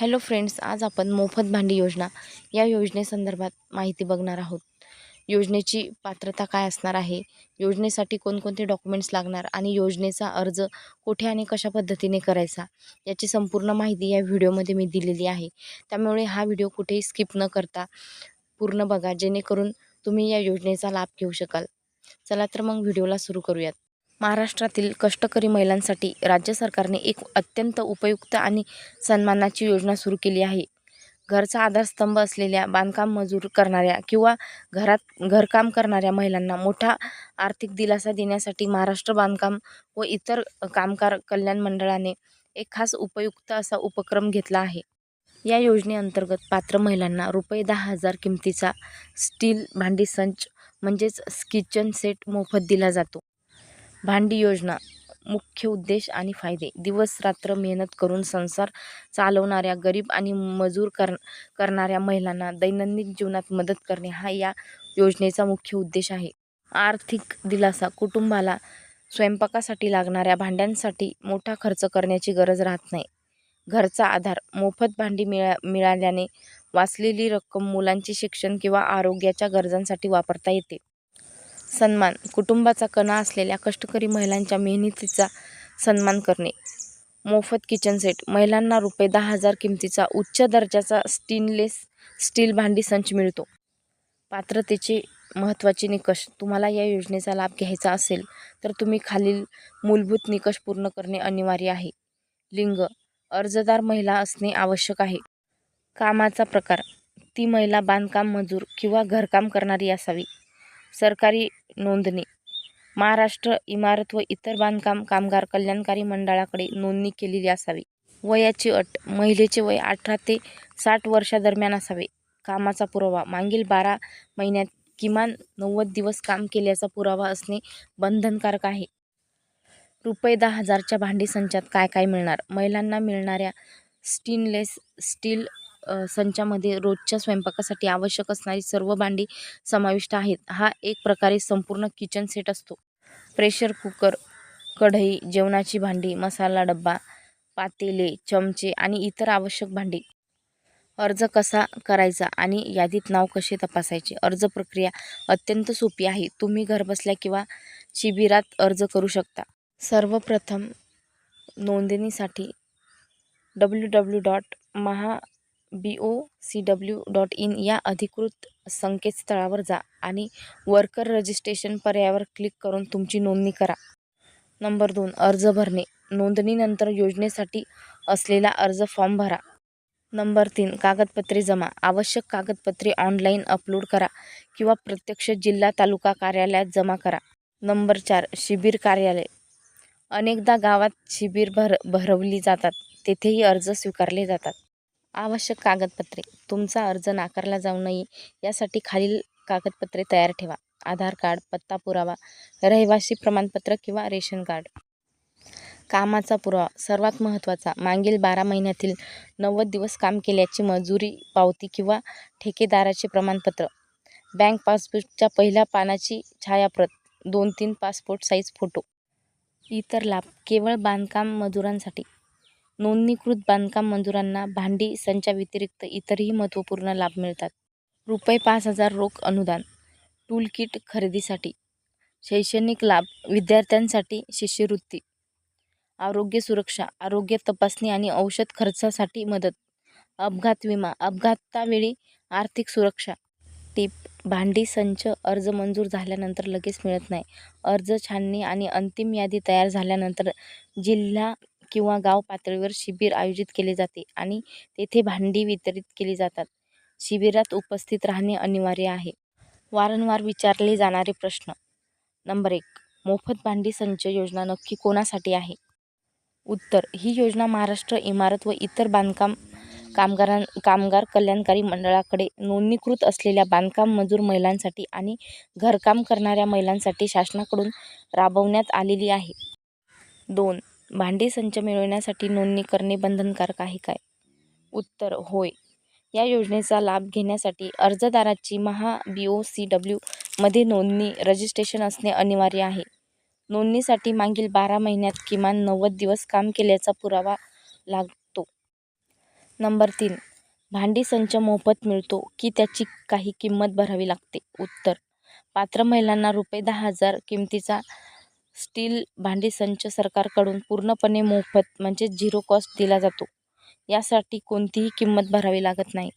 Hello friends आज आपण मोफत भांडी योजना या योजनेसंदर्भात माहिती बघणार आहोत. योजनेची पात्रता काय असणार आहे? योजनेसाठी कोणकोणते डॉक्युमेंट्स लागणार आणि योजनेचा अर्ज कुठे आणि कशा पद्धतीने करायचा? याची संपूर्ण माहिती या व्हिडिओमध्ये मी दिलेली आहे. त्यामुळे हा व्हिडिओ कुठेही स्किप न करता पूर्ण बघा जेणेकरून तुम्ही या योजनेचा लाभ घेऊ शकाल. चला तर मग व्हिडिओला सुरू करूयात. महाराष्ट्रातील कष्टकरी महिलांसाठी राज्य सरकारने एक अत्यंत उपयुक्त आणि सन्मानाची योजना सुरू केली आहे. घरचा आधारस्तंभ असलेल्या बांधकाम मजूर करणाऱ्या किंवा घरात घरकाम करणाऱ्या महिलांना मोठा आर्थिक दिलासा देण्यासाठी महाराष्ट्र बांधकाम व इतर कामगार कल्याण मंडळाने एक खास उपयुक्त असा उपक्रम घेतला आहे. या योजनेअंतर्गत पात्र महिलांना रुपये दहा हजार किमतीचा स्टील भांडी संच म्हणजेच किचन सेट मोफत दिला जातो. भांडी योजना मुख्य उद्देश आणि फायदे. दिवस रात्र मेहनत करून संसार चालवणाऱ्या गरीब आणि मजूर कर करणाऱ्या महिलांना दैनंदिन जीवनात मदत करणे हा या योजनेचा मुख्य उद्देश आहे. आर्थिक दिलासा कुटुंबाला स्वयंपाकासाठी लागणाऱ्या भांड्यांसाठी मोठा खर्च करण्याची गरज राहत नाही. घरचा आधार मोफत भांडी मिळा मिळाल्याने वाचलेली रक्कम मुलांचे शिक्षण किंवा आरोग्याच्या गरजांसाठी वापरता येते. सन्मान कुटुंबाचा कणा असलेल्या कष्टकरी महिलांच्या मेहनतीचा सन्मान करणे. मोफत किचन सेट महिलांना रुपये दहा हजार किमतीचा उच्च दर्जाचा स्टीनलेस स्टील भांडी संच मिळतो. पात्रतेचे महत्त्वाचे निकष तुम्हाला या योजनेचा लाभ घ्यायचा असेल तर तुम्ही खालील मूलभूत निकष पूर्ण करणे अनिवार्य आहे. लिंग अर्जदार महिला असणे आवश्यक आहे. कामाचा प्रकार ती महिला बांधकाम मजूर किंवा घरकाम करणारी असावी. सरकारी नोंदणी. महाराष्ट्र इमारत व इतर बांधकाम कामगार कल्याणकारी मंडळाकडे नोंदणी केलेली असावी. वयाची अट महिलेचे वय अठरा ते साठ वर्षादरम्यान असावे. कामाचा पुरावा मागील बारा महिन्यात किमान नव्वद दिवस काम केल्याचा पुरावा असणे बंधनकारक आहे. रुपये दहा हजारच्या भांडी संचात काय काय मिळणार? महिलांना मिळणाऱ्या स्टीनलेस स्टील संचामध्ये रोजच्या स्वयंपाकासाठी आवश्यक असणारी सर्व भांडी समाविष्ट आहेत. हा एक प्रकारे संपूर्ण किचन सेट असतो. प्रेशर कुकर कढई जेवणाची भांडी मसाला डब्बा पातेले चमचे आणि इतर आवश्यक भांडी. अर्ज कसा करायचा आणि यादीत नाव कसे तपासायचे? अर्ज प्रक्रिया अत्यंत सोपी आहे. तुम्ही घरबसल्या किंवा शिबिरात अर्ज करू शकता. सर्वप्रथम नोंदणीसाठी W W dot Maha B O C W dot in या अधिकृत संकेतस्थळावर जा आणि वर्कर रजिस्ट्रेशन पर्यायावर क्लिक करून तुमची नोंदणी करा. नंबर दोन अर्ज भरणे. नोंदणीनंतर योजनेसाठी असलेला अर्ज फॉर्म भरा. नंबर तीन कागदपत्रे जमा. आवश्यक कागदपत्रे ऑनलाईन अपलोड करा किंवा प्रत्यक्ष जिल्हा तालुका कार्यालयात जमा करा. नंबर चार शिबिर कार्यालय. अनेकदा गावात शिबिर भर भरवली जातात. तेथेही अर्ज स्वीकारले जातात. आवश्यक कागदपत्रे. तुमचा अर्ज नाकारला जाऊ नये यासाठी खालील कागदपत्रे तयार ठेवा. आधार कार्ड पत्ता पुरावा रहिवासी प्रमाणपत्र किंवा रेशन कार्ड. कामाचा पुरावा. सर्वात महत्त्वाचा मागील बारा महिन्यातील नव्वद दिवस काम केल्याची मजुरी पावती किंवा ठेकेदाराचे प्रमाणपत्र. बँक पासबुकच्या पहिल्या पानाची छायाप्रत दोन तीन पासपोर्ट साईज फोटो. इतर लाभ. केवळ बांधकाम मजुरांसाठी. नोंदणीकृत बांधकाम मजुरांना भांडी संचाव्यतिरिक्त इतरही महत्त्वपूर्ण लाभ मिळतात. रुपये पाच हजार रोख अनुदान टूल किट खरेदीसाठी शैक्षणिक लाभ विद्यार्थ्यांसाठी शिष्यवृत्ती आरोग्य सुरक्षा आरोग्य तपासणी आणि औषध खर्चासाठी मदत अपघात विमा अपघातावेळी आर्थिक सुरक्षा टीप भांडी संच अर्ज मंजूर झाल्यानंतर लगेच मिळत नाही. अर्ज छाननी आणि अंतिम यादी तयार झाल्यानंतर जिल्हा किंवा गाव पातळीवर शिबिर आयोजित केले जाते आणि तेथे भांडी वितरित केली जातात. शिबिरात उपस्थित राहणे अनिवार्य आहे. वारंवार विचारले जाणारे प्रश्न. नंबर एक मोफत भांडी संच योजना नक्की कोणासाठी आहे? उत्तर ही योजना महाराष्ट्र इमारत व इतर बांधकाम कामगारां कामगार कल्याणकारी मंडळाकडे नोंदणीकृत असलेल्या बांधकाम मजूर महिलांसाठी आणि घरकाम करणाऱ्या महिलांसाठी शासनाकडून राबवण्यात आलेली आहे. दोन भांडी संच मिळवण्यासाठी नोंदणी करणे बंधनकारक आहे काय? उत्तर होय. या योजनेचा लाभ घेण्यासाठी अर्जदाराची महा बी ओ सी डब्ल्यू मध्ये नोंदणी रजिस्ट्रेशन असणे अनिवार्य आहे. नोंदणीसाठी मागील बारा महिन्यात किमान नव्वद दिवस काम केल्याचा पुरावा लागतो. नंबर तीन भांडी संच मोफत मिळतो की त्याची काही किंमत भरावी लागते? उत्तर पात्र महिलांना रुपये दहा हजार किमतीचा स्टील भांडी संच सरकारकडून पूर्णपणे मोफत म्हणजेच झिरो कॉस्ट दिला जातो. यासाठी कोणतीही किंमत भरावी लागत नाही.